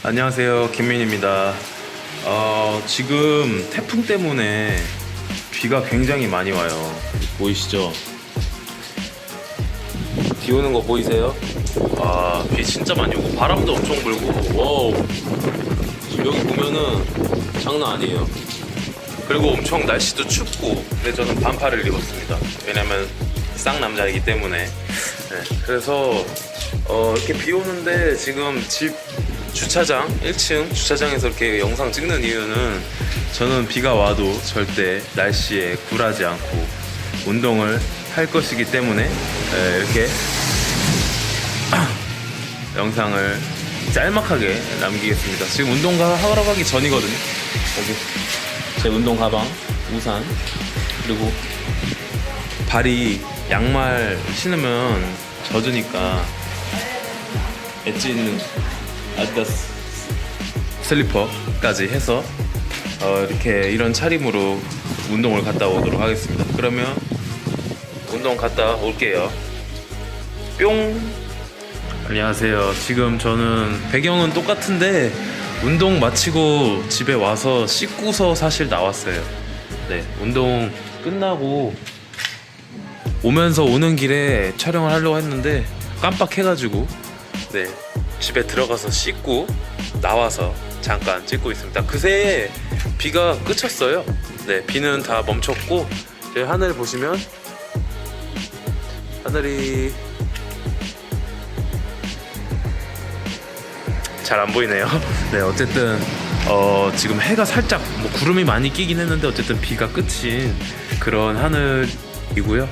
안녕하세요. 김민입니다. 어, 지금 태풍 때문에 비가 굉장히 많이 와요. 보이시죠? 비 오는 거 보이세요? 아, 비 진짜 많이 오고 바람도 엄청 불고. 와우. 지금 여기 보면은 장난 아니에요. 그리고 엄청 날씨도 춥고. 근데 저는 반팔을 입었습니다. 왜냐면 쌍남자이기 때문에. 네, 그래서 어, 이렇게 비 오는데 지금 집 주차장 1층 주차장에서 이렇게 영상 찍는 이유는 저는 비가 와도 절대 날씨에 굴하지 않고 운동을 할 것이기 때문에 네, 이렇게 영상을 짤막하게 남기겠습니다. 지금 운동 가 하러 가기 전이거든요. 여기 제 운동 가방, 우산 그리고 발이 양말 신으면 젖으니까 엣지 있는 아디다스 슬리퍼까지 해서 어, 이렇게 이런 차림으로 운동을 갔다 오도록 하겠습니다. 그러면 운동 갔다 올게요. 뿅. 안녕하세요. 지금 저는 배경은 똑같은데 운동 마치고 집에 와서 씻고서 사실 나왔어요. 네, 운동 끝나고 오면서 오는 길에 촬영을 하려고 했는데 깜빡해가지고 네 집에 들어가서 씻고 나와서 잠깐 찍고 있습니다. 그새 비가 그쳤어요. 네 비는 다 멈췄고 이제 하늘 보시면 하늘이 잘 안 보이네요. 네 어쨌든 어, 지금 해가 살짝 뭐 구름이 많이 끼긴 했는데 어쨌든 비가 끝인 그런 하늘이고요.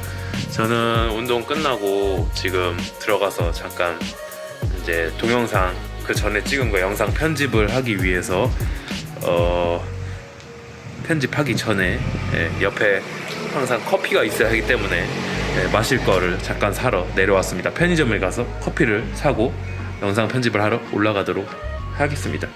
저는 운동 끝나고 지금 들어가서 잠깐 이제 동영상 그 전에 찍은 거 영상 편집을 하기 위해서 어 편집하기 전에 예, 옆에 항상 커피가 있어야 하기 때문에 예, 마실 거를 잠깐 사러 내려왔습니다. 편의점에 가서 커피를 사고 영상 편집을 하러 올라가도록 하겠습니다.